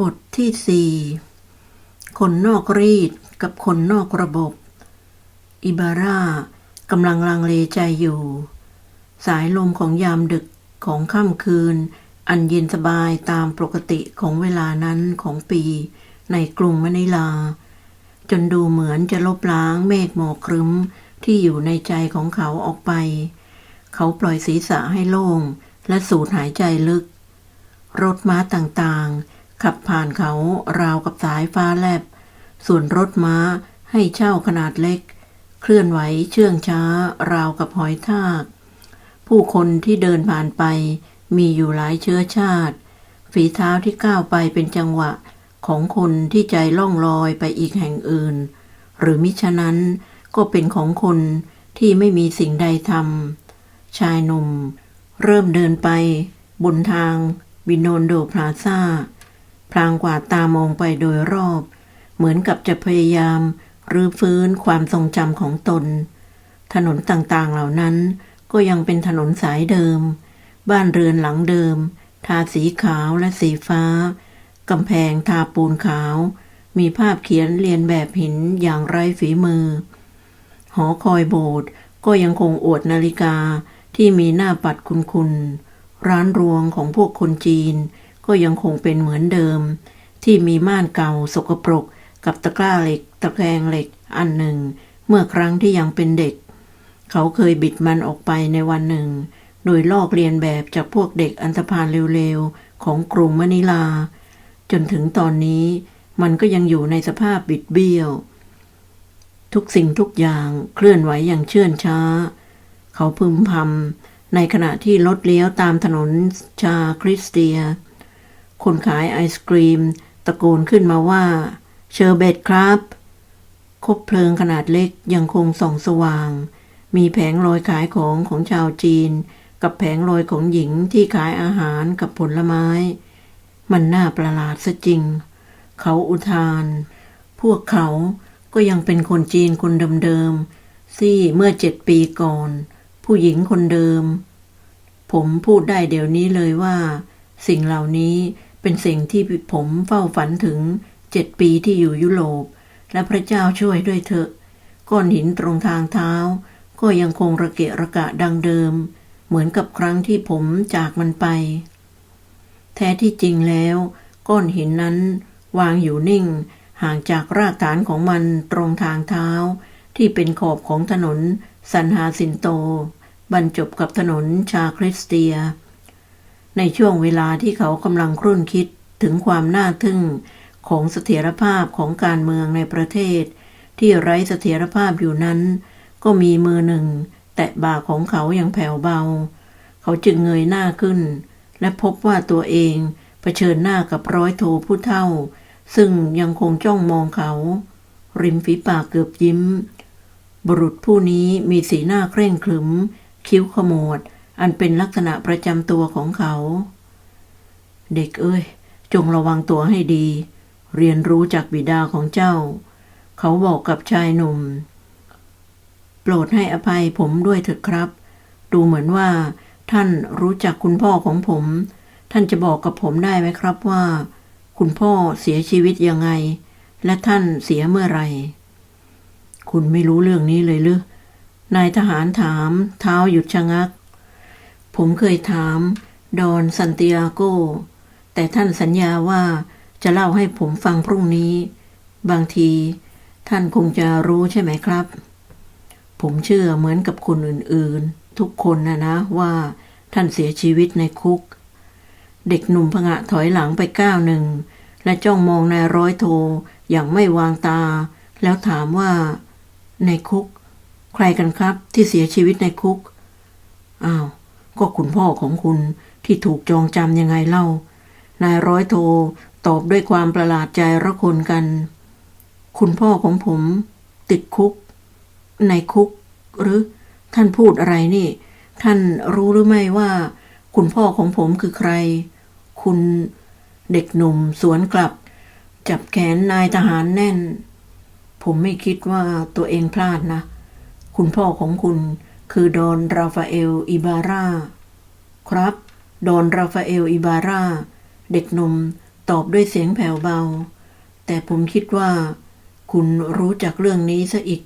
บทที่สี่คนนอกรีดกับคนนอกระบบ อิบาร่ากำลังลังเลใจอยู่ สายลมของยามดึกของค่ำคืน อันเย็นสบายตามปกติของเวลานั้นของปีในกรุงมะนิลา จนดูเหมือนจะลบล้างเมฆหมอกครึ้มที่อยู่ในใจของเขาออกไป เขาปล่อยศีรษะให้โล่งและสูดหายใจลึก รถม้าต่างๆ ขับผ่านเขาราวกับสายฟ้าแลบ ส่วนรถม้าให้เช่าขนาดเล็ก เคลื่อนไหวเชื่องช้าราวกับหอยทาก ผู้คนที่เดินผ่านไปมีอยู่หลายเชื้อชาติ ฝีเท้าที่ก้าวไปเป็นจังหวะของคนที่ใจล่องลอยไปอีกแห่งอื่น หรือมิฉะนั้นก็เป็นของคนที่ไม่มีสิ่งใดทำชายหนุ่ม เริ่มเดินไป บนทางบินโนนโดพลาซ่า พลางกวาดตามองไปโดยรอบ เหมือนกับจะพยายามรื้อฟื้นความทรงจำของตน ถนนต่างๆเหล่านั้นก็ยังเป็นถนนสายเดิม บ้านเรือนหลังเดิม ทาสีขาวและสีฟ้ากำแพงทาปูนขาว มีภาพเขียนเรียนแบบหินอย่างไร้ฝีมือ หอคอยโบสถ์ก็ยังคงอวดนาฬิกาที่มีหน้าปัดคุณๆร้านรวงของพวกคนจีน ก็ยังคงเป็นเหมือนเดิม ที่มีม่านเก่าสกปรก กับตะกร้าเหล็ก ตะแกรงเหล็กอันหนึ่ง เมื่อครั้งที่ยังเป็นเด็ก เขาเคยบิดมันออกไปในวันหนึ่ง โดยลอกเรียนแบบจากพวกเด็กอันธพาลเร็วๆ ของกรุงมะนิลา จนถึงตอนนี้มันก็ยังอยู่ในสภาพบิดเบี้ยว ทุกสิ่งทุกอย่างเคลื่อนไหวอย่างเชื่องช้า เขาพึมพำในขณะที่รถเลี้ยวตามถนนชาคริสเตีย คนขายไอศกรีม ตะโกนขึ้นมาว่า เชอร์เบตครับคบเพลิงขนาดเล็กยังคงส่องสว่าง มีแผงลอยขายของของชาวจีน กับแผงลอยของหญิงที่ขายอาหารกับผลไม้ มันน่าประหลาดซะจริง เขาอุทาน พวกเขาก็ยังเป็นคนจีนคนเดิมๆที่เมื่อเจ็ดปีก่อน ผู้หญิงคนเดิม ผมพูดได้เดี๋ยวนี้เลยว่า สิ่งเหล่านี้ เป็นสิ่งที่ผมเฝ้าฝันถึงเจ็ดปีที่อยู่ยุโรป และพระเจ้าช่วยด้วยเถอะ ก้อนหินตรงทางเท้า ก็ยังคงระเกะระกะดังเดิม เหมือนกับครั้งที่ผมจากมันไป แท้ที่จริงแล้ว ก้อนหินนั้นวางอยู่นิ่ง ห่างจากรากฐานของมันตรงทางเท้า ที่เป็นขอบของถนนซันฮาซินโต บรรจบกับถนนชาคริสเตีย ในช่วงเวลาที่เขากำลังครุ่นคิดถึงความน่าทึ่งของเสถียรภาพของการเมืองในประเทศ ที่ไร้เสถียรภาพอยู่นั้น ก็มีมือหนึ่ง แตะบ่าของเขาอย่างแผ่วเบา เขาจึงเงยหน้าขึ้น และพบว่าตัวเองเผชิญหน้ากับร้อยโทผู้เท่า ซึ่งยังคงจ้องมองเขา ริมฝีปากเกือบยิ้ม บุรุษผู้นี้มีสีหน้าเคร่งขรึม คิ้วขมวด อันเป็นลักษณะประจำตัวของเขา เด็กเอ้ย จงระวังตัวให้ดี เรียนรู้จากบิดาของเจ้า เขาบอกกับชายหนุ่ม โปรดให้อภัยผมด้วยเถิดครับ ดูเหมือนว่า ท่านรู้จักคุณพ่อของผม ท่านจะบอกกับผมได้ไหมครับว่า คุณพ่อเสียชีวิตยังไง และท่านเสียเมื่อไหร่คุณไม่รู้เรื่องนี้เลยหรือนายทหารถาม เท้าหยุดชะงัก ผมเคยถาม ดอนซันติอาโก แต่ท่านสัญญาว่าจะเล่าให้ผมฟังพรุ่งนี้ บางที ท่านคงจะรู้ใช่ไหมครับ ผมเชื่อเหมือนกับคนอื่นๆ ทุกคนนะนะว่าท่านเสียชีวิตในคุก เด็กหนุ่มพงะถอยหลังไปก้าวหนึ่ง และจ้องมองนายร้อยโทอย่างไม่วางตา แล้วถามว่า ในคุก ใครกันครับที่เสียชีวิตในคุก อ้าว ก็คุณพ่อของคุณที่ถูกจองจำยังไงเล่า นายร้อยโทตอบด้วยความประหลาดใจระคนกัน คุณพ่อของผม ติดคุก ในคุก หรือ ท่านพูดอะไรนี่ ท่านรู้หรือไม่ว่า คุณพ่อของผมคือใคร คุณเด็กหนุ่มสวนกลับ จับแขนนายทหารแน่น ผมไม่คิดว่าตัวเองพลาดนะ คุณพ่อของคุณ คือดอนราฟาเอลอิบาร่าครับ ดอนราฟาเอลอิบาร่าเด็กหนุ่มตอบด้วยเสียงแผ่วเบา แต่ผมคิดว่า คุณรู้จักเรื่องนี้ซะอีก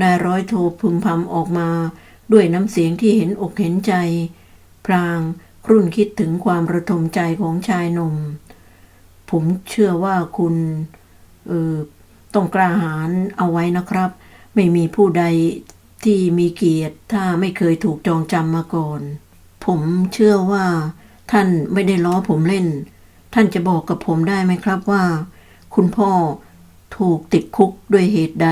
นายร้อยโทพึมพำออกมาด้วยน้ำเสียงที่เห็นอกเห็นใจพลางครุ่นคิดถึงความระทมใจของชายหนุ่ม ผมเชื่อว่าคุณเออต้องกล้าหาญเอาไว้นะครับ ไม่มีผู้ใด ที่มีเกียรติถ้าไม่เคยถูกจองจำมาก่อน ผมเชื่อว่า ท่านไม่ได้ล้อผมเล่น ท่านจะบอกกับผมได้ไหมครับว่า คุณพ่อถูกติดคุกด้วยเหตุใด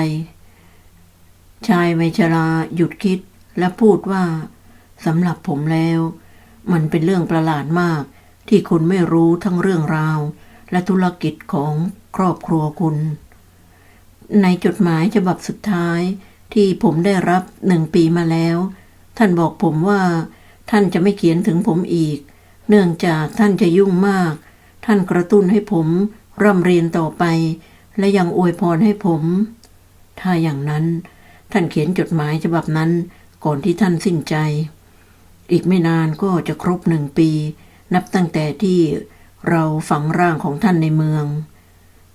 ชายวัยชราหยุดคิดและพูดว่าสำหรับผมแล้ว มันเป็นเรื่องประหลาดมาก ที่คุณไม่รู้ทั้งเรื่องราว และธุรกิจของครอบครัวคุณ ในจดหมายฉบับสุดท้าย ที่ผมได้รับหนึ่งปีมาแล้ว ท่านบอกผมว่า ท่านจะไม่เขียนถึงผมอีก เนื่องจากท่านจะยุ่งมาก ท่านกระตุ้นให้ผมร่ำเรียนต่อไป และยังอวยพรให้ผม ถ้าอย่างนั้น ท่านเขียนจดหมายฉบับนั้นก่อนที่ท่านสิ้นใจ อีกไม่นานก็จะครบหนึ่งปี นับตั้งแต่ที่เราฝังร่างของท่านในเมือง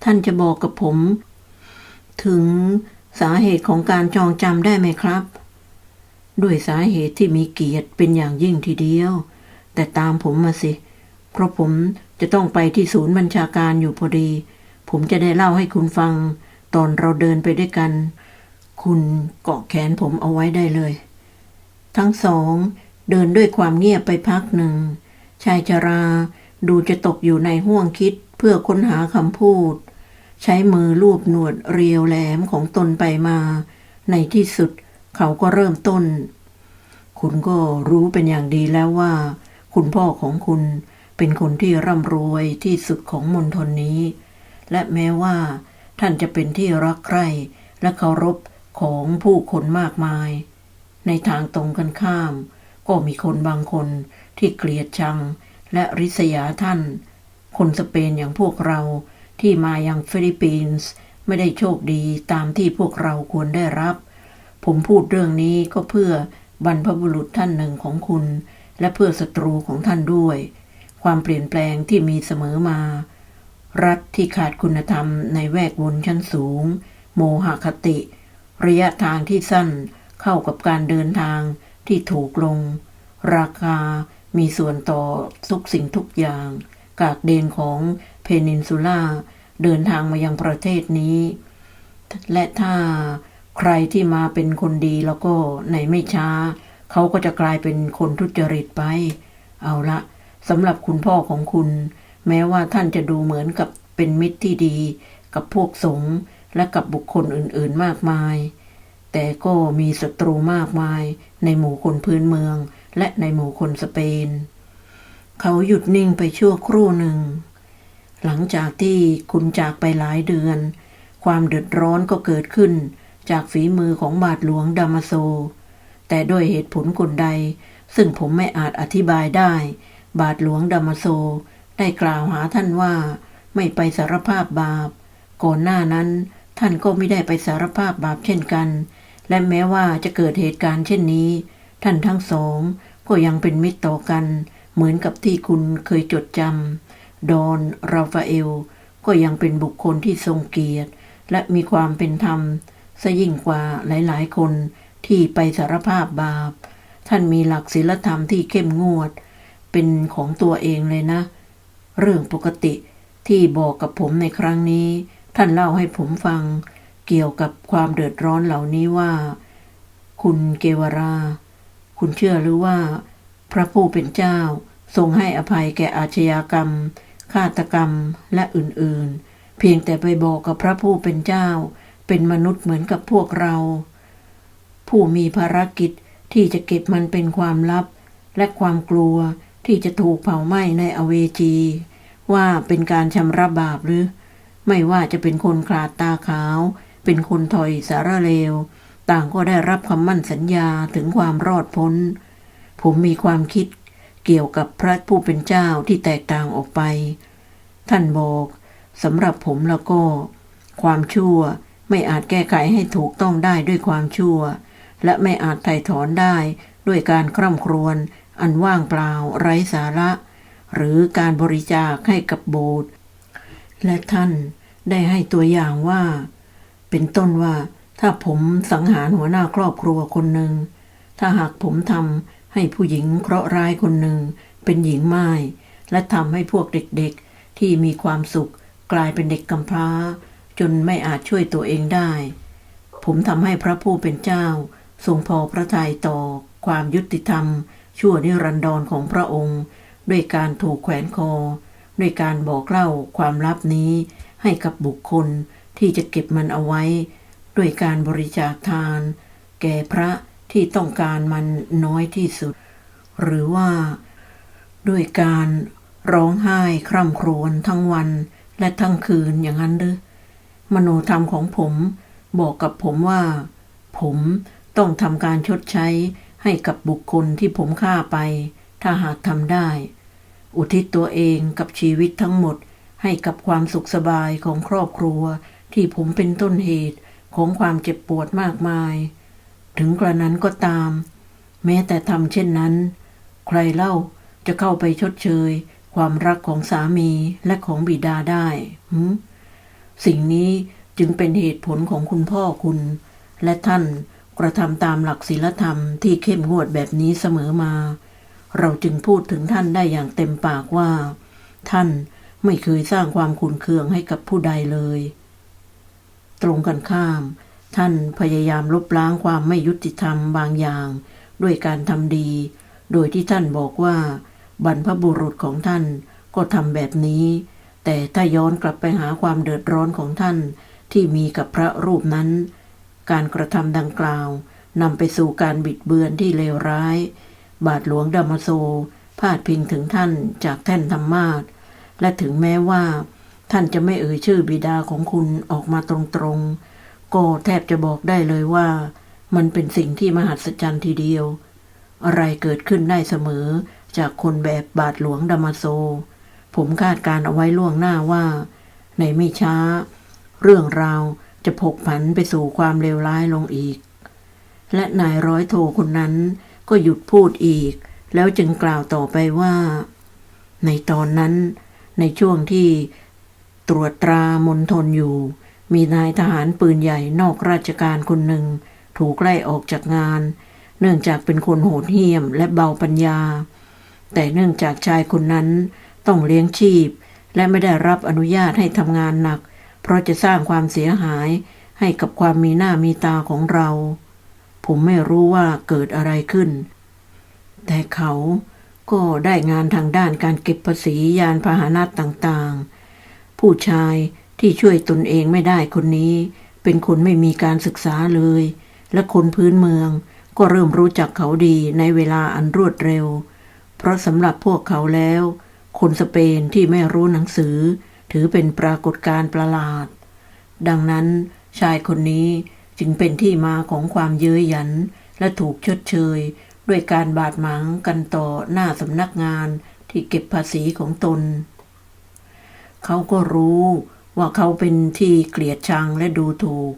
ท่านจะบอกกับผม ถึง สาเหตุของการจองจำได้ไหมครับ ด้วยสาเหตุที่มีเกียรติเป็นอย่างยิ่งทีเดียว แต่ตามผมมาสิ เพราะผมจะต้องไปที่ศูนย์บัญชาการอยู่พอดี ผมจะได้เล่าให้คุณฟัง ตอนเราเดินไปด้วยกัน คุณเกาะแขนผมเอาไว้ได้เลย ทั้งสอง เดินด้วยความเงียบไปพักหนึ่ง ชายชราดูจะตกอยู่ในห่วงคิดเพื่อค้นหาคำพูด ใช้มือลูบหนวดเรียวแหลมของตนไปมา ในที่สุดเขาก็เริ่มต้น คุณก็รู้เป็นอย่างดีแล้วว่า คุณพ่อของคุณเป็นคนที่ร่ำรวยที่สุดของมณฑลนี้ และแม้ว่า ท่านจะเป็นที่รักใคร่และเคารพของผู้คนมากมาย ในทางตรงกันข้าม ก็มีคนบางคนที่เกลียดชังและริษยาท่าน คนสเปนอย่างพวกเรา ที่มายังฟิลิปปินส์ไม่ได้โชคดีตามที่พวกเราควรได้รับ ผมพูดเรื่องนี้ก็เพื่อบรรพบุรุษท่านหนึ่งของคุณ และเพื่อศัตรูของท่านด้วย ความเปลี่ยนแปลงที่มีเสมอมา รัฐที่ขาดคุณธรรมในแวกวนชั้นสูง โมหคติ ระยะทางที่สั้นเข้ากับการเดินทางที่ถูกลง ราคามีส่วนต่อทุกสิ่งทุกอย่าง กากเดนของ เพนินซูล่าเดินทางมายังประเทศนี้ และถ้าใครที่มาเป็นคนดีแล้วก็ในไม่ช้า เขาก็จะกลายเป็นคนทุจริตไป เอาละสำหรับคุณพ่อของคุณ แม้ว่าท่านจะดูเหมือนกับเป็นมิตรที่ดี กับพวกสงฆ์และกับบุคคลอื่นๆมากมาย แต่ก็มีศัตรูมากมาย ในหมู่คนพื้นเมือง และในหมู่คนสเปน เขาหยุดนิ่งไปชั่วครู่หนึ่ง หลังจากที่คุณจากไปหลายเดือน ความเดือดร้อนก็เกิดขึ้น จากฝีมือของบาทหลวงดามาโซ แต่ด้วยเหตุผลกลใด ซึ่งผมไม่อาจอธิบายได้ บาทหลวงดามาโซได้กล่าวหาท่านว่า ไม่ไปสารภาพบาป ก่อนหน้านั้น ท่านก็ไม่ได้ไปสารภาพบาปเช่นกัน และแม้ว่าจะเกิดเหตุการณ์เช่นนี้ ท่านทั้งสองก็ยังเป็นมิตรต่อกัน เหมือนกับที่คุณเคยจดจำ ดอนราฟาเอล ก็ยังเป็นบุคคลที่ทรงเกียรติ และมีความเป็นธรรมซะยิ่งกว่าหลายๆ คนที่ไปสารภาพบาป ท่านมีหลักศีลธรรมที่เข้มงวด เป็นของตัวเองเลยนะ เรื่องปกติที่บอกกับผมในครั้งนี้ ท่านเล่าให้ผมฟัง เกี่ยวกับความเดือดร้อนเหล่านี้ว่า คุณเกวรา คุณเชื่อหรือว่า พระผู้เป็นเจ้าทรงให้อภัยแก่อาชญากรรม ฆาตกรรมและอื่นๆ เพียงแต่ไปบอกกับพระผู้เป็นเจ้า เป็นมนุษย์เหมือนกับพวกเรา ผู้มีภารกิจที่จะเก็บมันเป็นความลับ และความกลัวที่จะถูกเผาไหม้ในอเวจี ว่าเป็นการชำระบาปหรือ ไม่ว่าจะเป็นคนคลาดตาขาว เป็นคนถอยสารเลว ต่างก็ได้รับคำมั่นสัญญาถึงความรอดพ้น ผมมีความคิด เกี่ยวกับพระผู้เป็นเจ้าที่แตกต่างออกไป ท่านบอกสำหรับผมแล้วก็ ความชั่วไม่อาจแก้ไขให้ถูกต้องได้ด้วยความชั่ว และไม่อาจไถ่ถอนได้ด้วยการคร่ำครวญอันว่างเปล่าไร้สาระ หรือการบริจาคให้กับโบสถ์และท่านได้ให้ตัวอย่างว่า เป็นต้นว่าถ้าผมสังหารหัวหน้าครอบครัวคนหนึ่ง ถ้าหากผมทำ ให้ผู้หญิงเคราะห์ร้ายคนหนึ่ง เป็นหญิงไม้และทำให้พวกเด็กๆ ที่มีความสุขกลายเป็นเด็กกำพร้า จนไม่อาจช่วยตัวเองได้ ผมทำให้พระผู้เป็นเจ้า ทรงพอพระทัยต่อความยุติธรรม ชั่วนิรันดรของพระองค์ ด้วยการถูกแขวนคอ ด้วยการบอกเล่าความลับนี้ ให้กับบุคคลที่จะเก็บมันเอาไว้ ด้วยการบริจาคทาน แก่พระ ที่ต้องการมันน้อยที่สุด หรือว่าด้วยการร้องไห้คร่ำครวญทั้งวันและทั้งคืนอย่างนั้นหรือมโนธรรมของผมบอกกับผมว่า ผมต้องทำการชดใช้ให้กับบุคคลที่ผมฆ่าไป ถ้าหากทำได้ อุทิศตัวเองกับชีวิตทั้งหมดให้กับความสุขสบายของครอบครัวที่ผมเป็นต้นเหตุของความเจ็บปวดมากมาย ถึงกระนั้นก็ตาม แม้แต่ทำเช่นนั้น ใครเล่าจะเข้าไปชดเชย ความรักของสามีและของบิดาได้หืสิ่งนี้จึงเป็นเหตุผลของคุณพ่อคุณ และท่านกระทำตามหลักศีลธรรมที่เข้มงวดแบบนี้เสมอมา เราจึงพูดถึงท่านได้อย่างเต็มปากว่า ท่านไม่เคยสร้างความขุนเคืองให้กับผู้ใดเลย ตรงกันข้าม ท่านพยายามลบล้างความไม่ยุติธรรมบางอย่าง ด้วยการทำดี โดยที่ท่านบอกว่า บรรพบุรุษของท่านก็ทำแบบนี้ แต่ถ้าย้อนกลับไปหาความเดือดร้อนของท่านที่มีกับพระรูปนั้น การกระทำดังกล่าวนำไปสู่การบิดเบือนที่เลวร้าย บาทหลวงดามโซพาดพิงถึงท่านจากแท่นธรรมาสและถึงแม้ว่า ท่านจะไม่เอ่ยชื่อบิดาของคุณออกมาตรงๆ ก็แทบจะบอกได้เลยว่า มันเป็นสิ่งที่มหัศจรรย์ทีเดียว อะไรเกิดขึ้นได้เสมอจากคนแบบบาทหลวงดามาโซ ผมคาดการเอาไว้ล่วงหน้าว่า ในไม่ช้า เรื่องราวจะผกผันไปสู่ความเลวร้ายลงอีก และนายร้อยโทคนนั้นก็หยุดพูดอีก แล้วจึงกล่าวต่อไปว่า ในตอนนั้น ในช่วงที่ตรวจตรามณฑลอยู่ มีนายทหารปืนใหญ่นอกราชการคนหนึ่ง ถูกไล่ออกจากงาน เนื่องจากเป็นคนโหดเหี้ยมและเบาปัญญา แต่เนื่องจากชายคนนั้นต้องเลี้ยงชีพ และไม่ได้รับอนุญาตให้ทำงานหนัก เพราะจะสร้างความเสียหายให้กับความมีหน้ามีตาของเรา ผมไม่รู้ว่าเกิดอะไรขึ้น แต่เขาก็ได้งานทางด้านการเก็บภาษียานพาหนะต่างๆ ผู้ชาย ที่ช่วยตนเองไม่ได้คนนี้ เป็นคนไม่มีการศึกษาเลย และคนพื้นเมืองก็เริ่มรู้จักเขาดีในเวลาอันรวดเร็ว เพราะสำหรับพวกเขาแล้ว คนสเปนที่ไม่รู้หนังสือ ถือเป็นปรากฏการณ์ประหลาด ดังนั้นชายคนนี้จึงเป็นที่มาของความเย้ยหยัน และถูกชดเชย ด้วยการบาดหมางกันต่อหน้าสำนักงานที่เก็บภาษีของตน เขาก็รู้ ว่าเขาเป็นที่เกลียดชังและดูถูก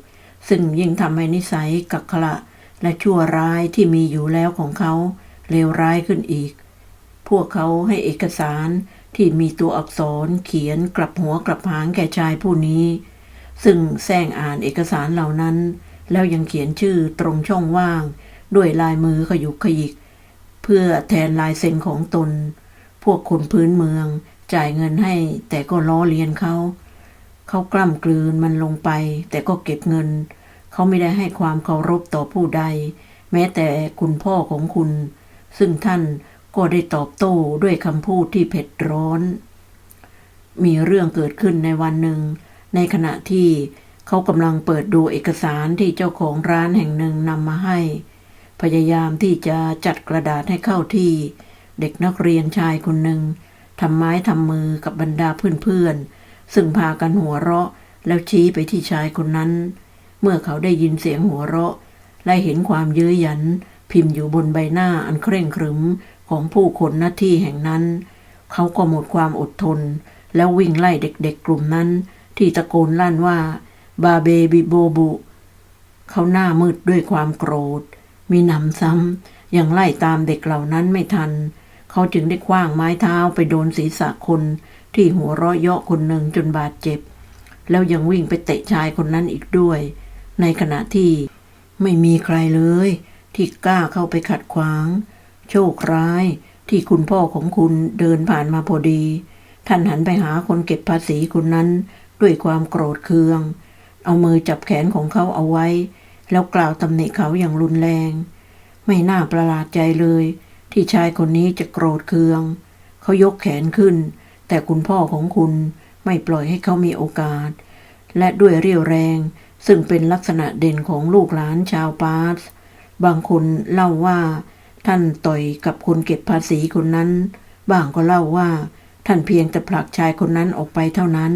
ซึ่งยิ่งทำให้นิสัยกักขระและชั่วร้ายที่มีอยู่แล้วของเขาเลวร้ายขึ้นอีก พวกเขาให้เอกสารที่มีตัวอักษรเขียนกลับหัวกลับหางแก่ชายผู้นี้ ซึ่งแซงอ่านเอกสารเหล่านั้น แล้วยังเขียนชื่อตรงช่องว่าง ด้วยลายมือขยุกขยิก เพื่อแทนลายเซ็นของตน พวกคนพื้นเมืองจ่ายเงินให้แต่ก็ล้อเลียนเขา เขากล้ำกลืนมันลงไป แต่ก็เก็บเงิน เขาไม่ได้ให้ความเคารพต่อผู้ใด แม้แต่คุณพ่อของคุณ ซึ่งท่านก็ได้ตอบโต้ด้วยคำพูดที่เผ็ดร้อน มีเรื่องเกิดขึ้นในวันหนึ่ง ในขณะที่เขากำลังเปิดดูเอกสารที่เจ้าของร้านแห่งหนึ่งนำมาให้ พยายามที่จะจัดกระดาษให้เข้าที่ เด็กนักเรียนชายคนหนึ่งทำไม้ทำมือกับบรรดาเพื่อนๆ ซึ่งพากันหัวเราะแล้วชี้ไปที่ชายคนนั้น เมื่อเขาได้ยินเสียงหัวเราะ และเห็นความเย้ยหยัน พิมพ์อยู่บนใบหน้าอันเคร่งครึมของผู้คนหน้าที่แห่งนั้น เขาก็หมดความอดทน แล้ววิ่งไล่เด็กๆกลุ่มนั้น ที่ตะโกนลั่นว่า บาเบบิโบบุ เขาหน้ามืดด้วยความโกรธ มีหนำซ้ำยังไล่ตามเด็กเหล่านั้นไม่ทัน เขาจึงได้คว้างไม้เท้าไปโดนศีรษะคน ที่หัวเราะเยาะคนหนึ่งจนบาดเจ็บ แล้วยังวิ่งไปเตะชายคนนั้นอีกด้วย ในขณะที่ไม่มีใครเลย ที่กล้าเข้าไปขัดขวาง โชคร้ายที่คุณพ่อของคุณเดินผ่านมาพอดี ท่านหันไปหาคนเก็บภาษีคนนั้นด้วยความโกรธเคือง เอามือจับแขนของเขาเอาไว้ แล้วกล่าวตำหนิเขาอย่างรุนแรง ไม่น่าประหลาดใจเลย ที่ชายคนนี้จะโกรธเคือง เขายกแขนขึ้น แต่คุณพ่อของคุณไม่ปล่อยให้เขามีโอกาส และด้วยเรี่ยวแรง ซึ่งเป็นลักษณะเด่นของลูกหลานชาวปาร์สบางคนเล่าว่า ท่านต่อยกับคนเก็บภาษีคนนั้น บางก็เล่าว่า ท่านเพียงแต่ผลักชายคนนั้นออกไปเท่านั้น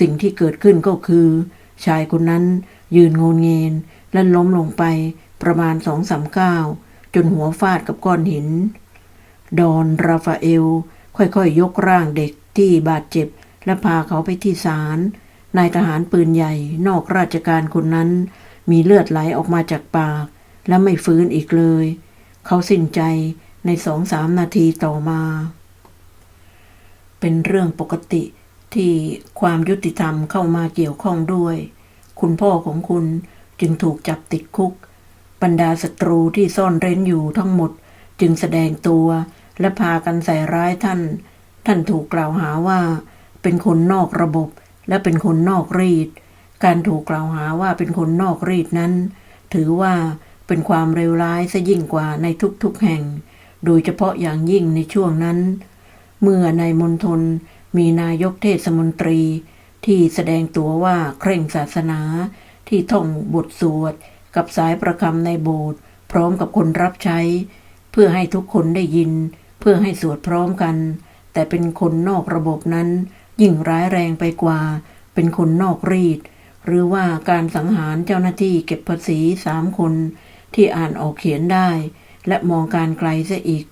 สิ่งที่เกิดขึ้นก็คือ ชายคนนั้นยืนโงเงนและล้มลงไปประมาณสองสามก้าวจนหัวฟาดกับก้อนหิน ดอนราฟาเอล ค่อยๆยยกร่างเด็กที่บาดเจ็บ และพาเขาไปที่ศาลนายทหารปืนใหญ่นอกราชการคนนั้น มีเลือดไหลออกมาจากปาก และไม่ฟื้นอีกเลย เขาสิ้นใจในสองสามนาทีต่อมา เป็นเรื่องปกติที่ความยุติธรรมเข้ามาเกี่ยวข้องด้วย คุณพ่อของคุณจึงถูกจับติดคุก บรรดาศัตรูที่ซ่อนเร้นอยู่ทั้งหมด จึงแสดงตัว และพากันใส่ร้ายท่าน ท่านถูกกล่าวหาว่า เป็นคนนอกระบบและเป็นคนนอกรีด การถูกกล่าวหาว่าเป็นคนนอกรีดนั้น ถือว่าเป็นความเลวร้ายซะยิ่งกว่าในทุกๆแห่ง โดยเฉพาะอย่างยิ่งในช่วงนั้น เมื่อในมณฑลมีนายกเทศมนตรี ที่แสดงตัวว่าเคร่งศาสนาที่ท่องบทสวดกับสายประคำในโบสถ์พร้อมกับคนรับใช้ เพื่อให้ทุกคนได้ยิน เพื่อให้สวดพร้อมกัน แต่เป็นคนนอกระบบนั้น ยิ่งร้ายแรงไปกว่า เป็นคนนอกรีด หรือว่าการสังหารเจ้าหน้าที่เก็บภาษีสามคน ที่อ่านออกเขียนได้ และมองการไกลเสียอีก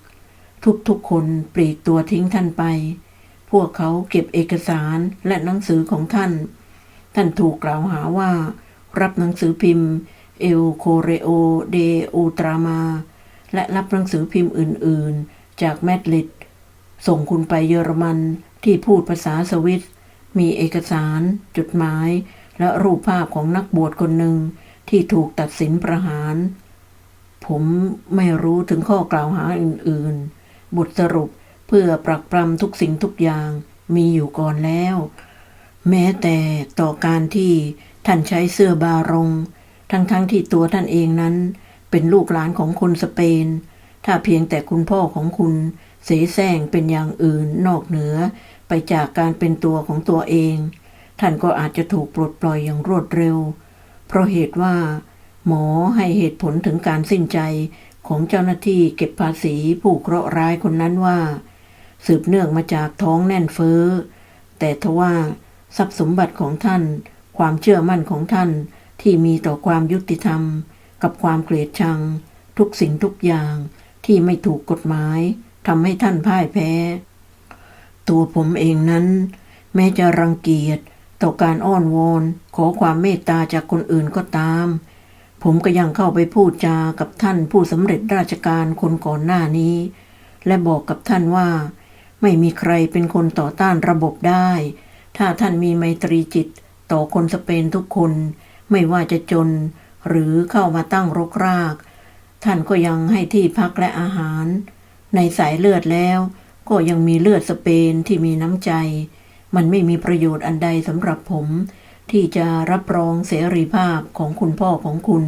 ทุกๆคนปลีกตัวทิ้งท่านไป พวกเขาเก็บเอกสารและหนังสือของท่าน ท่านถูกกล่าวหาว่า รับหนังสือพิมพ์เอลโคเรโอเดอูตรามา และรับหนังสือพิมพ์อื่น ๆ จากแมดริดส่งคุณไปเยอรมันที่พูดภาษาสวิสมีเอกสาร จดหมาย และรูปภาพของนักบวชคนหนึ่งที่ถูกตัดสินประหาร ผมไม่รู้ถึงข้อกล่าวหาอื่น ๆ บทสรุปเพื่อปรักปรำทุกสิ่งทุกอย่างมีอยู่ก่อนแล้ว แม้แต่ต่อการที่ท่านใช้เสื้อบารง ทั้งๆทที่ตัวท่านเองนั้นเป็นลูกหลานของคนสเปน ถ้าเพียงแต่คุณพ่อของคุณเสแสร้งเป็นอย่างอื่นนอกเหนือ ไปจากการเป็นตัวของตัวเอง ท่านก็อาจจะถูกปลดปล่อยอย่างรวดเร็ว เพราะเหตุว่า หมอให้เหตุผลถึงการสิ้นใจของเจ้าหน้าที่เก็บภาษีผู้เคราะห์ร้ายคนนั้นว่า สืบเนื่องมาจากท้องแน่นเฟ้อ แต่ทว่าทรัพย์สมบัติของท่าน ความเชื่อมั่นของท่านที่มีต่อความยุติธรรม กับความเกลียดชัง ทุกสิ่งทุกอย่าง ที่ไม่ถูกกฎหมายทำให้ท่านพ่ายแพ้ ตัวผมเองนั้น แม้จะรังเกียจต่อการอ้อนวอนขอความเมตตาจากคนอื่นก็ตาม ผมก็ยังเข้าไปพูดจากับท่านผู้สำเร็จราชการคนก่อนหน้านี้ และบอกกับท่านว่า ไม่มีใครเป็นคนต่อต้านระบบได้ ถ้าท่านมีไมตรีจิตต่อคนสเปนทุกคน ไม่ว่าจะจนหรือเข้ามาตั้งรกราก ท่านก็ยังให้ที่พักและอาหาร ในสายเลือดแล้ว ก็ยังมีเลือดสเปนที่มีน้ำใจ มันไม่มีประโยชน์อันใดสำหรับผม ที่จะรับรองเสรีภาพของคุณพ่อของคุณ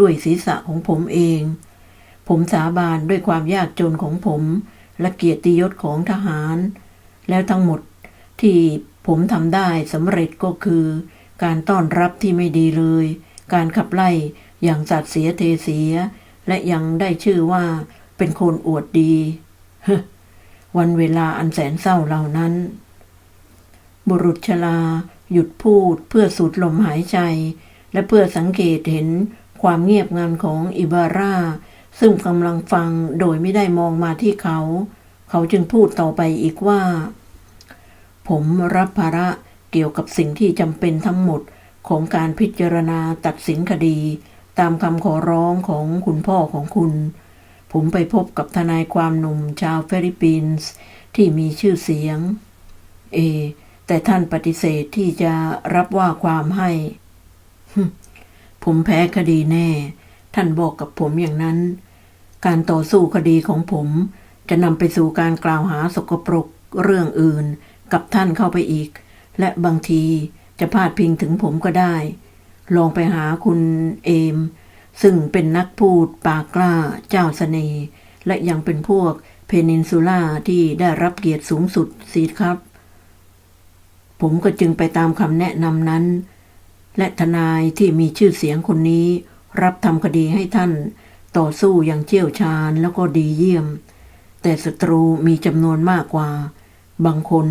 ด้วยศีรษะของผมเอง ผมสาบานด้วยความยากจนของผม และเกียรติยศของทหาร แล้วทั้งหมดที่ผมทำได้สำเร็จก็คือ การต้อนรับที่ไม่ดีเลย การขับไล่อย่างสัตว์เสียเทเสีย และยังได้ชื่อว่าเป็นคนอวดดี วันเวลาอันแสนเศร้าเหล่านั้น บุรุษชราหยุดพูดเพื่อสูดลมหายใจ และเพื่อสังเกตเห็นความเงียบงันของอิบาร่า ซึ่งกำลังฟังโดยไม่ได้มองมาที่เขา เขาจึงพูดต่อไปอีกว่า ผมรับภาระเกี่ยวกับสิ่งที่จำเป็นทั้งหมดของการพิจารณาตัดสินคดี ตามคำขอร้องของคุณพ่อของคุณ ผมไปพบกับทนายความหนุ่มชาวฟิลิปปินส์ที่มีชื่อเสียง เอ แต่ท่านปฏิเสธที่จะรับว่าความให้ ผมแพ้คดีแน่ ท่านบอกกับผมอย่างนั้น การต่อสู้คดีของผมจะนำไปสู่การกล่าวหาสกปรกเรื่องอื่นกับท่านเข้าไปอีก และบางทีจะพาดพิงถึงผมก็ได้ ลองไปหาคุณเอม ซึ่งเป็นนักพูดปากกล้าเจ้าเสน่ห์และยังเป็นพวกเพนินซูล่าที่ได้รับเกียรติสูงสุดสิครับ ผมก็จึงไปตามคำแนะนำนั้น และทนายที่มีชื่อเสียงคนนี้ รับทำคดีให้ท่านต่อสู้อย่างเชี่ยวชาญแล้วก็ดีเยี่ยม แต่ศัตรูมีจำนวนมากกว่า บางคน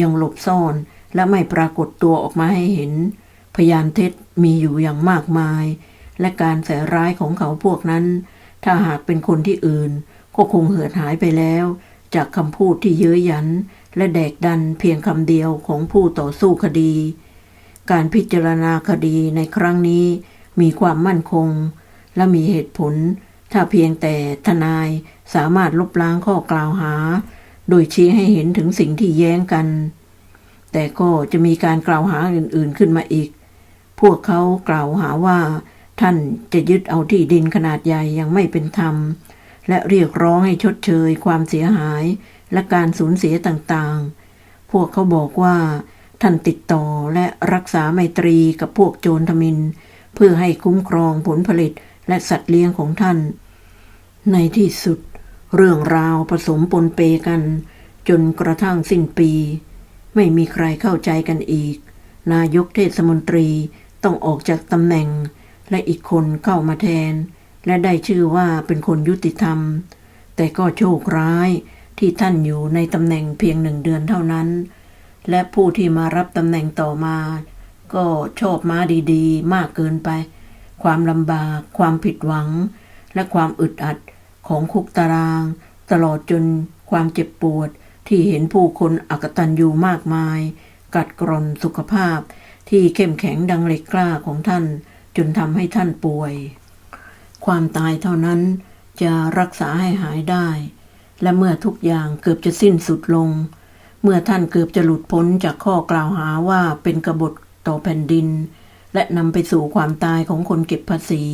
ยังหลบซ่อนและไม่ปรากฏตัวออกมาให้เห็น พยานเท็จมีอยู่อย่างมากมาย และการใส่ร้ายของเขาพวกนั้น ถ้าหากเป็นคนที่อื่น ก็คงเหือดหายไปแล้ว จากคำพูดที่เย้ยหยัน และแดกดันเพียงคำเดียวของผู้ต่อสู้คดี การพิจารณาคดีในครั้งนี้ มีความมั่นคง และมีเหตุผล ถ้าเพียงแต่ทนายสามารถลบล้างข้อกล่าวหา โดยชี้ให้เห็นถึงสิ่งที่แย้งกัน แต่ก็จะมีการกล่าวหาอื่น ๆขึ้นมาอีก พวกเขากล่าวหาว่า ท่านจะยึดเอาที่ดินขนาดใหญ่ยังไม่เป็นธรรม และเรียกร้องให้ชดเชยความเสียหายและการสูญเสียต่างๆ พวกเขาบอกว่า ท่านติดต่อและรักษาไมตรีกับพวกโจรทมิน เพื่อให้คุ้มครองผลผลิตและสัตว์เลี้ยงของท่าน ในที่สุด เรื่องราวผสมปนเปกัน จนกระทั่งสิ้นปี ไม่มีใครเข้าใจกันอีก นายกเทศมนตรี ต้องออกจากตำแหน่ง และอีกคนเข้ามาแทน และได้ชื่อว่าเป็นคนยุติธรรม แต่ก็โชคร้ายที่ท่านอยู่ในตำแหน่งเพียงหนึ่งเดือนเท่านั้น และผู้ที่มารับตำแหน่งต่อมา ก็ชอบม้าดีๆ มากเกินไป ความลำบาก ความผิดหวัง และความอึดอัดของคุกตาราง ตลอดจนความเจ็บปวดที่เห็นผู้คนอักตันอยู่มากมาย กัดกร่อนสุขภาพ ที่เข้มแข็งดังเหล็กกล้าของท่านจนทำให้ท่านป่วย ความตายเท่านั้นจะรักษาให้หายได้ และเมื่อทุกอย่างเกือบจะสิ้นสุดลง เมื่อท่านเกือบจะหลุดพ้นจากข้อกล่าวหาว่าเป็นกบฏต่อแผ่นดิน และนำไปสู่ความตายของคนเก็บภาษี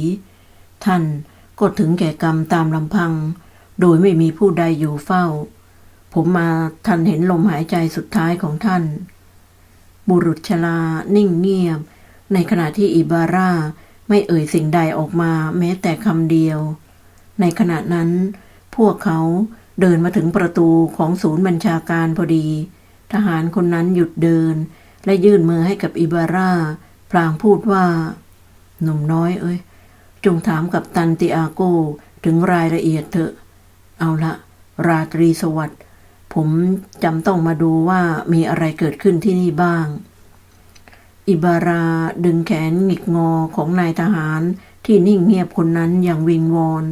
ท่านก็ถึงแก่กรรมตามลำพัง โดยไม่มีผู้ใดอยู่เฝ้า ผมมาทันเห็นลมหายใจสุดท้ายของท่าน บุรุษชรานิ่งเงียบ ในขณะที่อิบาร่าไม่เอ่ยสิ่งใดออกมาแม้แต่คำเดียว ในขณะนั้น พวกเขาเดินมาถึงประตูของศูนย์บัญชาการพอดี ทหารคนนั้นหยุดเดิน และยื่นมือให้กับอิบาร่า พลางพูดว่า หนุ่มน้อยเอ้ย จงถามกับตันติอาโกถึงรายละเอียดเถอะ เอาละ ราตรีสวัสดิ์ ผมจำต้องมาดูว่ามีอะไรเกิดขึ้นที่นี่บ้าง อิบาราดึงแขนหงิกงอของนายทหารที่นิ่งเงียบคนนั้นอย่างวิงวอน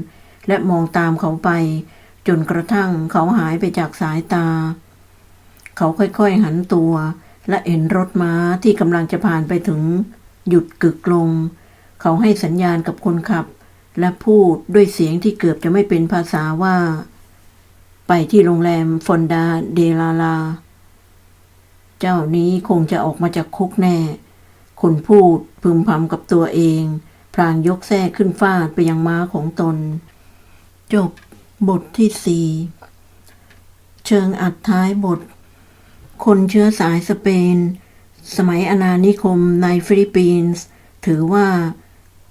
และมองตามเขาไป จนกระทั่งเขาหายไปจากสายตา เขาค่อยๆหันตัว และเห็นรถม้าที่กำลังจะผ่านไปถึง หยุดกึกลง เขาให้สัญญาณกับคนขับ และพูดด้วยเสียงที่เกือบจะไม่เป็นภาษาว่า ไปที่โรงแรมฟอนดาเดลาลา เจ้านี้คงจะออกมาจากคุกแน่คนพูดพึมพำกับตัวเอง พลางยกแส้ขึ้นฟาดไปยังม้าของตน จบบทที่สี่เชิงอัดท้ายบท คนเชื้อสายสเปน สมัยอาณานิคมในฟิลิปปินส์ ถือว่า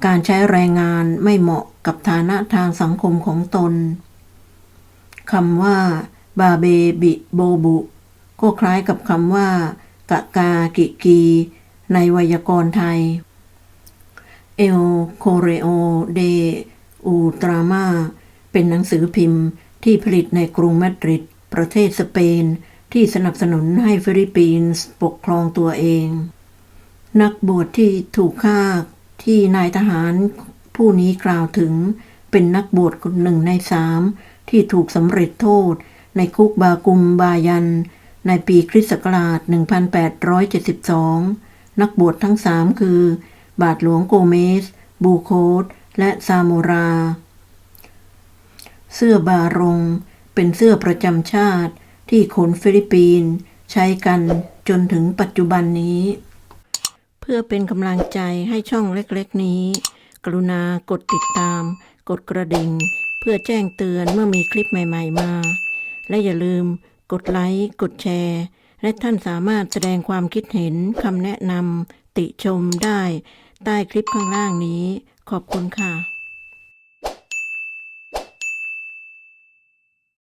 การใช้แรงงานไม่เหมาะกับฐานะทางสังคมของตน คำว่า บาเบบิโบบุ ก็คล้ายกับคำว่า กะกากิกี ในไวยากรณ์ไทย เอลโคเรโอเดอูตรามา เป็นหนังสือพิมพ์ที่ผลิตในกรุงมาดริด ประเทศสเปน ที่สนับสนุนให้ฟิลิปปินส์ปกครองตัวเอง นักบวชที่ถูกฆ่าที่นายทหารผู้นี้กล่าวถึงเป็นนักบวชคนหนึ่งในสาม ที่ถูกสำเร็จโทษ ในคุกบากุมบายัน ในปีคริสต์ศักราช 1872 นักบวชทั้งสามคือ บาทหลวงโกเมส บูโคสและซาโมรา เสื้อบารงเป็นเสื้อประจำชาติที่คนฟิลิปปินส์ใช้กันจนถึงปัจจุบันนี้ เพื่อเป็นกำลังใจให้ช่องเล็กๆนี้ กรุณากดติดตาม กดกระดิ่ง เพื่อแจ้งเตือนเมื่อมีคลิปใหม่ ๆ มา และอย่าลืมกดไลค์กดแชร์ และท่านสามารถแสดงความคิดเห็นคำแนะนำติชมได้ ใต้คลิปข้างล่างนี้ ขอบคุณค่ะ